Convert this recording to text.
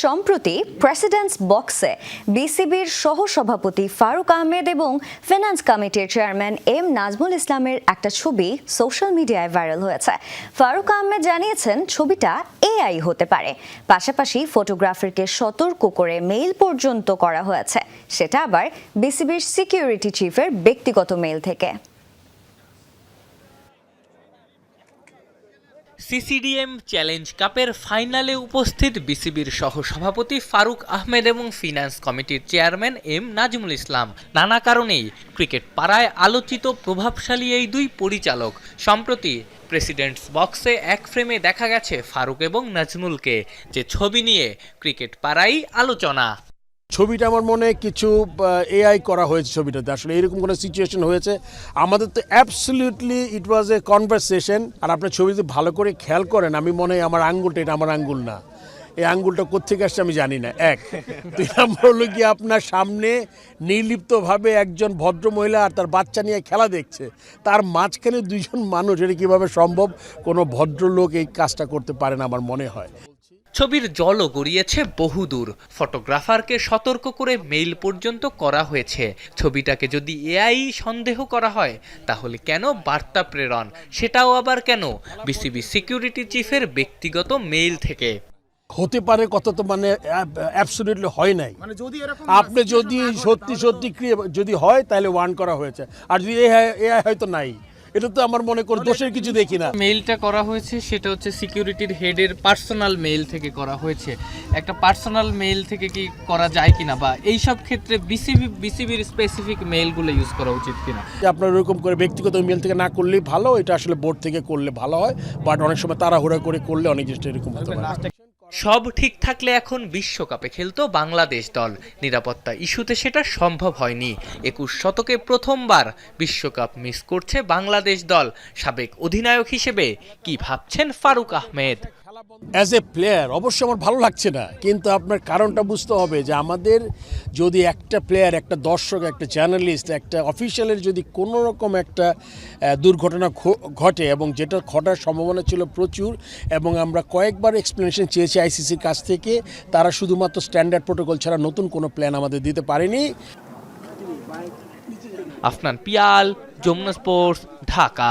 সম্প্রতি প্রেসিডেন্টস বক্সে বিসিবির সহসভাপতি ফারুক আহমেদ এবং ফিনান্স কমিটির চেয়ারম্যান এম নাজমুল ইসলামের একটা ছবি সোশ্যাল মিডিয়ায় ভাইরাল হয়েছে। ফারুক আহমেদ জানিয়েছেন ছবিটা এআই হতে পারে। পাশাপাশি ফটোগ্রাফারকে সতর্ক করে মেইল পর্যন্ত করা হয়েছে। সেটা আবার বিসিবির সিকিউরিটি চিফের ব্যক্তিগত মেইল থেকে। সিসিডিএম চ্যালেঞ্জ কাপের ফাইনালে উপস্থিত বিসিবির সহসভাপতি ফারুক আহমেদ এবং ফিনান্স কমিটির চেয়ারম্যান এম নাজমুল ইসলাম। নানা কারণেই ক্রিকেট পাড়ায় আলোচিত প্রভাবশালী এই দুই পরিচালক। সম্প্রতি প্রেসিডেন্টস বক্সে এক ফ্রেমে দেখা গেছে ফারুক এবং নাজমুলকে। যে ছবি নিয়ে ক্রিকেট পাড়াই আলোচনা। ছবিটা আমার মনে কিছু এআই করা হয়েছে ছবিটাতে। আসলে এরকম কোনো সিচুয়েশন হয়েছে। আমাদের তো absolutely it was a conversation আর আপনার ছবি যদি ভালো করে খেয়াল করেন, আমি মনে হয় আমার আঙ্গুলটা, এটা আমার আঙ্গুল না। এই আঙ্গুলটা কোথেকে আসছে আমি জানি না। এক, দুই, নম্বর হলো কি আপনার সামনে নির্লিপ্তভাবে একজন ভদ্র মহিলা আর তার বাচ্চা নিয়ে খেলা দেখছে। তার মাঝখানে দুইজন মানুষ। এটা কীভাবে সম্ভব? কোনো ভদ্রলোক এই কাজটা করতে পারে না আমার মনে হয়। ছবির জলও গড়িয়েছে বহুদূর। ফটোগ্রাফারকে সতর্ক করে মেইল পর্যন্ত করা হয়েছে। ছবিটাকে যদি এআই সন্দেহ করা হয় তাহলে কেন বার্তা প্রেরণ? সেটাও আবার কেন? বিসিবি সিকিউরিটি চিফের ব্যক্তিগত মেইল থেকে। হতে পারে কত তো মানে অ্যাবসলিউটলি হয় নাই। আপনি যদি সত্যি সত্যি ক্রিয়ে- যদি হয় তাহলে ওয়ান করা হয়েছে। আর যদি এআই এআই হয়তো নাই। এটা তো আমার মনে করি দোষের কিছু দেখি না। মেইলটা করা হয়েছে সেটা হচ্ছে সিকিউরিটির হেডের পার্সোনাল মেইল থেকে করা হয়েছে। একটা পার্সোনাল মেইল থেকে কি করা যায় কিনা বা এই সব ক্ষেত্রে বিসিবি বিসিবির স্পেসিফিক মেইলগুলো ইউজ করা উচিত কিনা? যে আপনার এরকম করে ব্যক্তিগত ইমেল থেকে না করলেই ভালো এটা আসলে বোর্ড থেকে করলে ভালো হয় বাট অনেক সময় তাড়াহুড়া করে করলে অনেক জিনিসটা এরকম হতে পারে। সব ঠিক থাকলে এখন বিশ্বকাপে খেলতো বাংলাদেশ দল। নিরাপত্তা ইস্যুতে সেটা সম্ভব হয়নি। একুশ শতকে প্রথমবার বিশ্বকাপ মিস করছে বাংলাদেশ দল। সাবেক অধিনায়ক হিসেবে কি ভাবছেন Faruk Ahmed? As a player অবশ্যই আমার ভালো লাগছে না। কিন্তু আপনার কারণটা বুঝতে হবে যে আমাদের যদি একটা প্লেয়ার একটা দর্শক, একটা জার্নালিস্ট একটা অফিসিয়ালের যদি কোনো রকম একটা দুর্ঘটনা ঘটে এবং যেটা ঘটার সম্ভাবনা ছিল প্রচুর এবং আমরা কয়েকবার এক্সপ্লেনেশন চেয়েছি আইসিসির কাছ থেকে, তারা শুধুমাত্র স্ট্যান্ডার্ড প্রোটোকল ছাড়া নতুন কোনো প্ল্যান আমাদের দিতে পারেনি। আফনান পিয়াল, যমুনা স্পোর্টস ঢাকা।